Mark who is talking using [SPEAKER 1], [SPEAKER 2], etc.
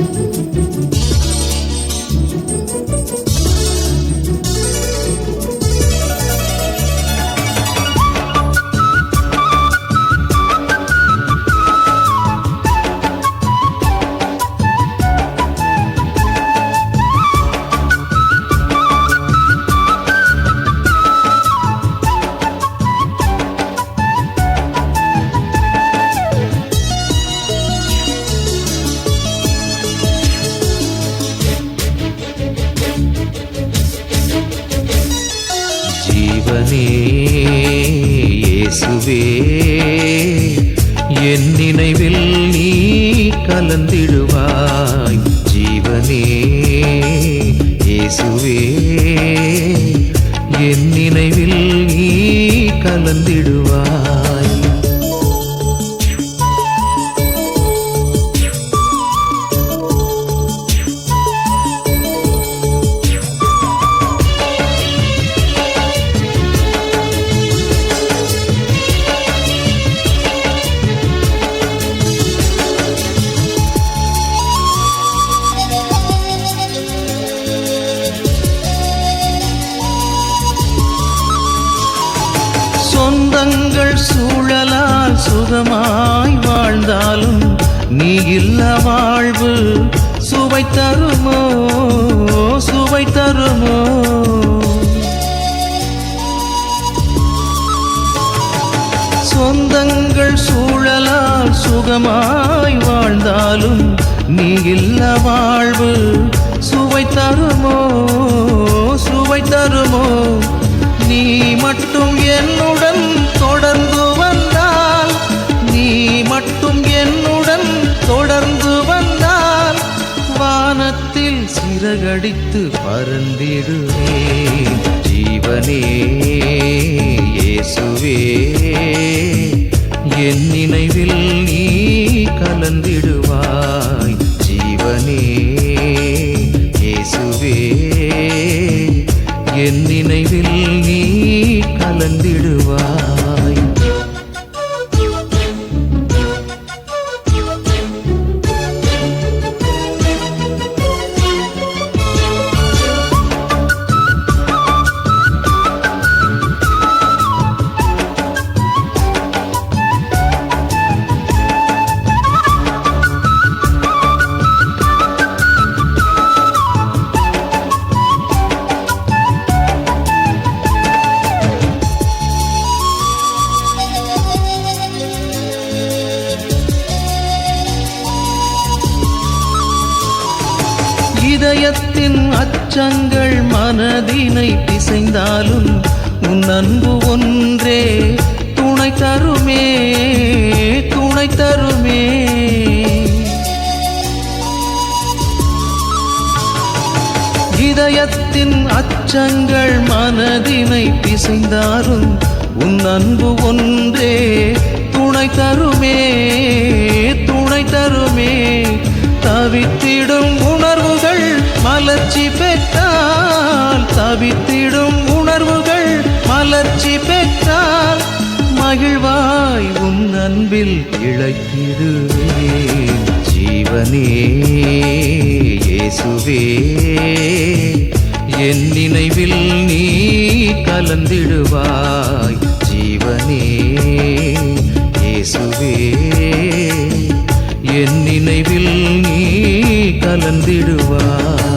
[SPEAKER 1] Thank you. ஜீவனே இயேசுவே என் நினைவில் நீ கலந்திடுவாய் ஜீவனே. இயேசுவே என் நினைவில் நீ கலந்திடுவாய் இல்ல வாழ்வு சுவை தருமோ? சுவை தருமோ? சொந்தங்கள் சூழலால் சுகமாய் வாழ்ந்தாலும் நீ இல்ல வாழ்வு சுவை தருமோ? சுவை தருமோ? நீ மட்டும் என்னுடன் தொடர்ந்தோ சிறகடித்து பறந்திடுவே. ஜீவனே இயேசுவே என் நினைவில் நீ கலந்திடுவாய். ஜீவனே இயேசுவே என் நினைவில் நீ கலந்திடுவாய். இதயத்தின் அச்சங்கள் மனதினை பிசைந்தாலும் உன் அன்பு ஒன்றே துணை தருமே துணை தருமே. இதயத்தின் அச்சங்கள் மனதினை பிசைந்தாலும் உன் அன்பு ஒன்றே துணை தருமே துணை தருமே. தவித்திடும் உணர்வுகள் மலர்ச்சி பெற்றால் தவித்திடும் உணர்வுகள் மலர்ச்சி பெற்றால் மகிழ்வாய் உன் அன்பில் இழைத்திடுவேன் ஜீவனே இயேசுவே என் நினைவில் நீ கலந்திடுவாய். ஜீவனே இயேசுவே என் நினைவில் நீ கலந்திடுவாய்.